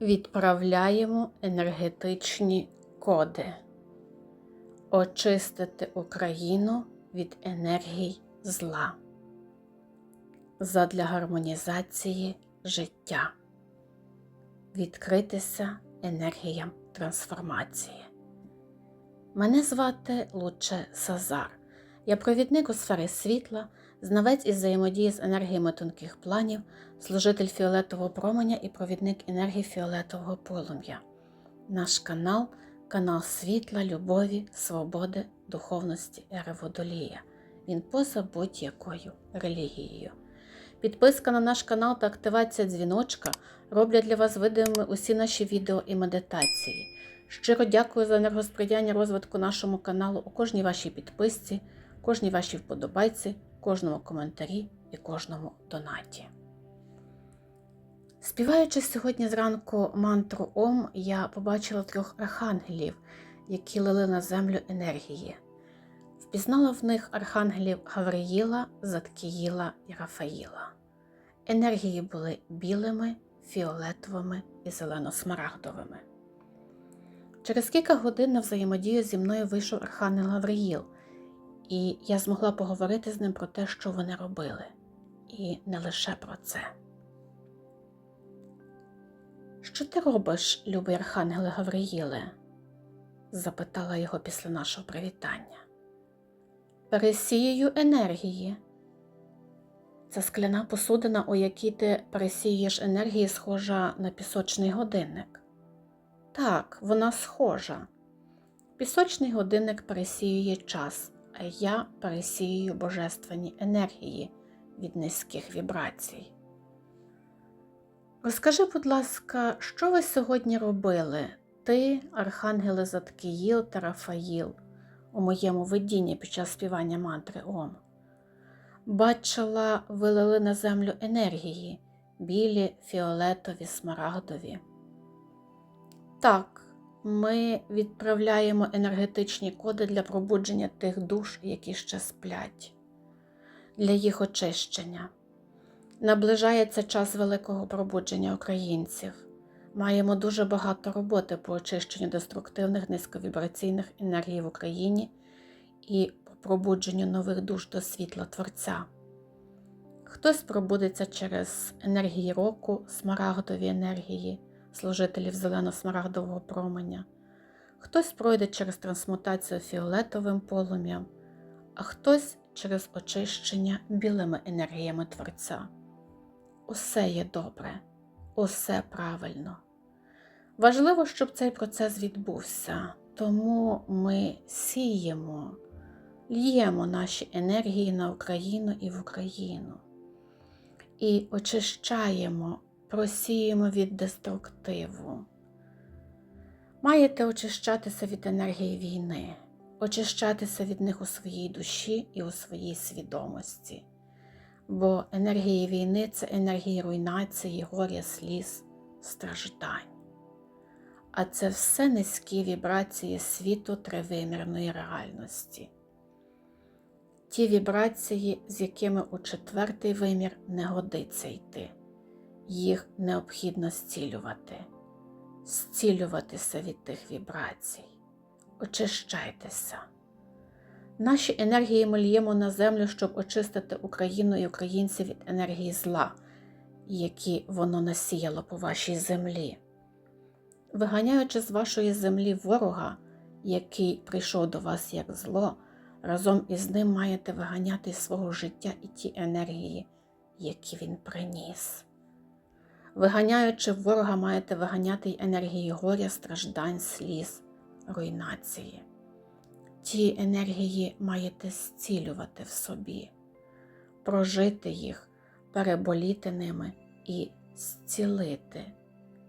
Відправляємо енергетичні коди. Очистити Україну від енергій зла задля гармонізації життя. Відкритися енергіям трансформації. Мене звати Луче Сазар. Я провідник у сфері світла, знавець із взаємодії з енергіями тонких планів, служитель фіолетового променя і провідник енергії фіолетового полум'я. Наш канал канал світла, любові, свободи, духовності ери Водолія. Він поза будь-якою релігією. Підписка на наш канал та активація дзвіночка роблять для вас видимими усі наші відео і медитації. Щиро дякую за енергосприяння розвитку нашому каналу у кожній вашій підписці, кожній вашій вподобайці, кожному коментарі і кожному донаті. Співаючи сьогодні зранку мантру Ом, я побачила трьох архангелів, які лили на землю енергії. Впізнала в них архангелів Гавриїла, Заткіїла і Рафаїла. Енергії були білими, фіолетовими і зелено-смарагдовими. Через кілька годин на взаємодію зі мною вийшов архангел Гавриїл, і я змогла поговорити з ним про те, що вони робили, і не лише про це. Що ти робиш, любий Архангеле Гавриїле? запитала його після нашого привітання. Пересіюю енергії. Ця скляна посудина, у якій ти пересіюєш енергії, схожа на пісочний годинник. Так, вона схожа. Пісочний годинник пересіює час, я пересіюю божественні енергії від низьких вібрацій. Розкажи, будь ласка, що ви сьогодні робили? Ти, Архангели Заткіїл та Рафаїл, у моєму видінні під час співання мантри Ом. Бачила, вилили на землю енергії білі, фіолетові, смарагдові. Так, ми відправляємо енергетичні коди для пробудження тих душ, які ще сплять, для їх очищення. Наближається час великого пробудження українців. Маємо дуже багато роботи по очищенню деструктивних низьковібраційних енергій в Україні і по пробудженню нових душ до світла Творця. Хтось пробудеться через енергії року, смарагдові енергії, служителів зелено-смарагдового променя, хтось пройде через трансмутацію фіолетовим полум'ям, а хтось через очищення білими енергіями Творця. Усе є добре, усе правильно. Важливо, щоб цей процес відбувся, тому ми сіємо, л'ємо наші енергії на Україну і в Україну. І очищаємо, просіємо від деструктиву. Маєте очищатися від енергії війни, очищатися від них у своїй душі і у своїй свідомості бо енергії війни це енергії руйнації, горя, сліз, страждань. А це все низькі вібрації світу тривимірної реальності. Ті вібрації, з якими у четвертий вимір не годиться йти, їх необхідно зцілювати, зцілюватися від тих вібрацій, очищайтеся. Наші енергії ми л'ємо на землю, щоб очистити Україну і українців від енергії зла, які воно насіяло по вашій землі. Виганяючи з вашої землі ворога, який прийшов до вас як зло, разом із ним маєте виганяти свого життя і ті енергії, які він приніс. Виганяючи ворога, маєте виганяти й енергії горя, страждань, сліз, руйнації. Ті енергії маєте зцілювати в собі, прожити їх, переболіти ними і зцілити,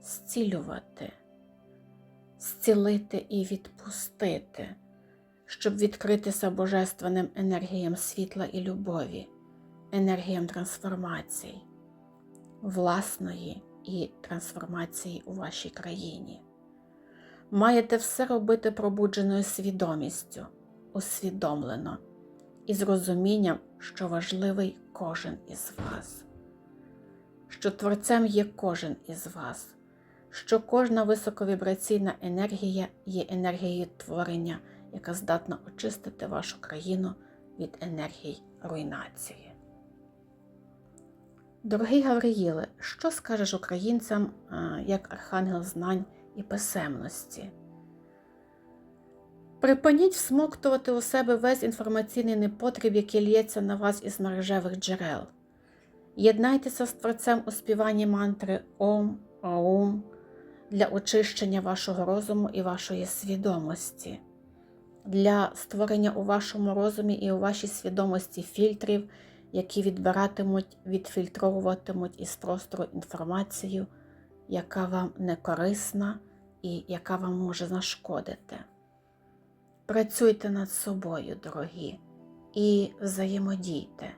зцілювати, зцілити і відпустити, щоб відкритися божественним енергіям світла і любові, енергіям трансформації, власної і трансформації у вашій країні. Маєте все робити пробудженою свідомістю, усвідомлено і з розумінням, що важливий кожен із вас, що Творцем є кожен із вас, що кожна високовібраційна енергія є енергією творення, яка здатна очистити вашу країну від енергій руйнації. Дорогий Гавриїле, що скажеш українцям як архангел знань і писемності? Припиніть всмоктувати у себе весь інформаційний непотріб, який лється на вас із мережевих джерел. Єднайтеся з творцем у співанні мантри Ом, Аум для очищення вашого розуму і вашої свідомості, для створення у вашому розумі і у вашій свідомості фільтрів, які відбиратимуть, відфільтровуватимуть із простору інформацію, яка вам не корисна і яка вам може нашкодити. Працюйте над собою, дорогі, і взаємодійте.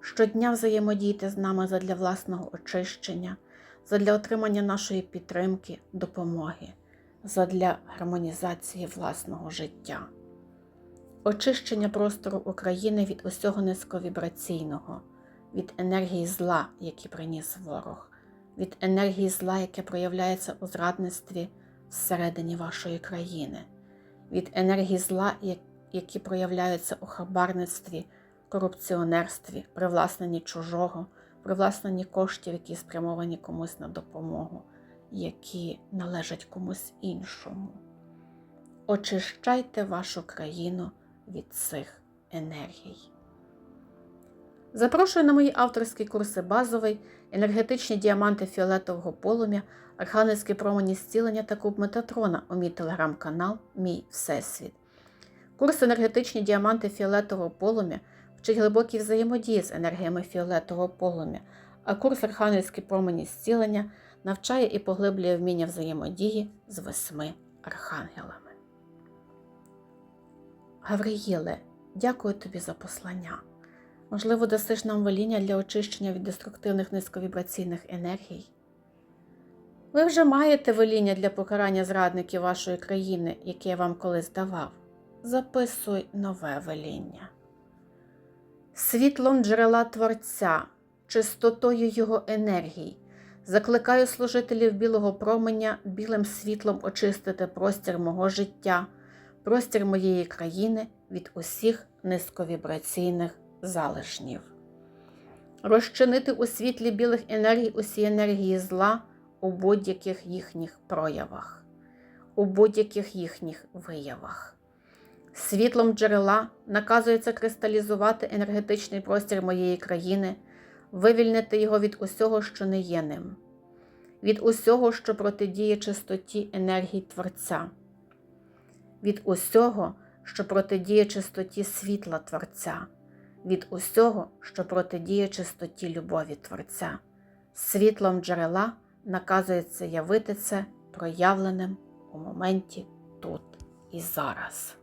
Щодня взаємодійте з нами задля власного очищення, задля отримання нашої підтримки, допомоги, задля гармонізації власного життя. Очищення простору України від усього низьковібраційного, від енергії зла, які приніс ворог, від енергії зла, яке проявляється у зрадництві всередині вашої країни від енергії зла, які проявляються у хабарництві, корупціонерстві, привласненні чужого, привласненні коштів, які спрямовані комусь на допомогу, які належать комусь іншому. Очищайте вашу країну від цих енергій. Запрошую на мої авторські курси базовий, енергетичні діаманти фіолетового полум'я, архангельські промені зцілення та куб Метатрона у мій телеграм-канал Мій Всесвіт. Курс енергетичні діаманти фіолетового полум'я вчить глибокій взаємодії з енергіями фіолетового полум'я, а курс архангельські промені зцілення навчає і поглиблює вміння взаємодії з восьми архангелами. Гавриїле, дякую тобі за послання. Можливо, дасиш нам воління для очищення від деструктивних низьковібраційних енергій. Ви вже маєте воління для покарання зрадників вашої країни, яке я вам колись давав. Записуй нове веління. Світлом джерела Творця, чистотою Його енергій, закликаю служителів білого променя білим світлом очистити простір мого життя, простір моєї країни від усіх низьковібраційних залишнів, розчинити у світлі білих енергій усі енергії зла у будь-яких їхніх проявах, у будь-яких їхніх виявах. Світлом джерела наказується кристалізувати енергетичний простір моєї країни, вивільнити його від усього, що не є ним, від усього, що протидіє чистоті енергії Творця, від усього, що протидіє чистоті світла Творця від усього, що протидіє чистоті любові Творця. Світлом джерела наказується явити це проявленим у моменті тут і зараз.